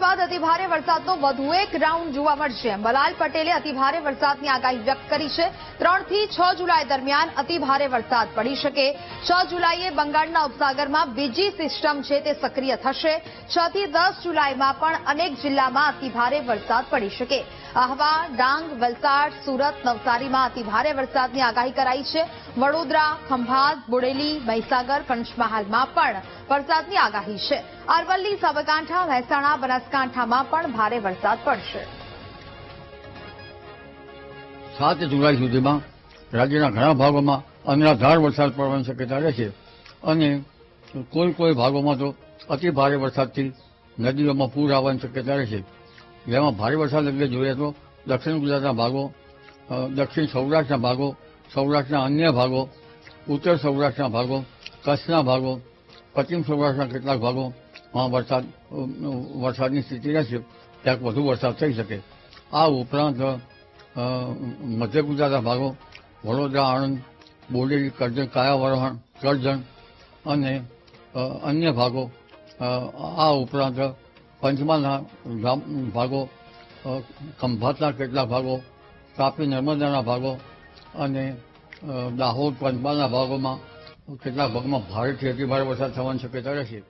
બાદ અતિભારે વરસાદનો વધુ એક રાઉન્ડ જોવા મળશે. અંબાલાલ પટેલે અતિભારે વરસાદની આગાહી વ્યક્ત કરી છે. ત્રણથી છ જુલાઈ દરમિયાન અતિભારે વરસાદ પડી શકે. છ જુલાઈએ બંગાળના ઉપસાગરમાં બીજી સિસ્ટમ છે તે સક્રિય થશે. છ થી દસ જુલાઈમાં પણ અનેક જિલ્લામાં અતિભારે વરસાદ પડી શકે. આહવા, ડાંગ, વલસાડ, સુરત, નવસારીમાં અતિભારે વરસાદની આગાહી કરાઈ છે. વડોદરા, ખંભાત, બોડેલી, મહીસાગર, પંચમહાલમાં પણ વરસાદની આગાહી છે. અરવલ્લી, સાબરકાંઠા, મહેસાણા, બનાસકાંઠામાં પણ ભારે વરસાદ પડશે. સાત જુલાઈ સુધીમાં રાજ્યના ઘણા ભાગોમાં અનરાધાર વરસાદ પડવાની શક્યતા રહેશે અને કોઈ કોઈ ભાગોમાં તો અતિ ભારે વરસાદથી નદીઓમાં પૂર આવવાની શક્યતા રહેશે જેમાં ભારે વરસાદ એટલે જોઈએ તો દક્ષિણ ગુજરાતના ભાગો દક્ષિણ સૌરાષ્ટ્રના ભાગો, સૌરાષ્ટ્રના અન્ય ભાગો, ઉત્તર સૌરાષ્ટ્રના ભાગો, કચ્છના ભાગો, પશ્ચિમ સૌરાષ્ટ્રના કેટલાક ભાગોમાં વરસાદ વરસાદની સ્થિતિ રહેશે. ક્યાંક વધુ વરસાદ થઈ શકે. આ ઉપરાંત મધ્ય ગુજરાતના ભાગો, વડોદરા, આણંદ, બોડેલી, કરજણ કાયાવરણ કરજણ અને અન્ય ભાગો આ ઉપરાંત પંચમહાલના ગામ ભાગો ખંભાતના કેટલાક ભાગો, તાપી નર્મદાના ભાગો અને દાહોદ પંચમહાલના ભાગોમાં કેટલાક ભાગમાં ભારેથી અતિભારે વરસાદ થવાની શક્યતા રહેશે.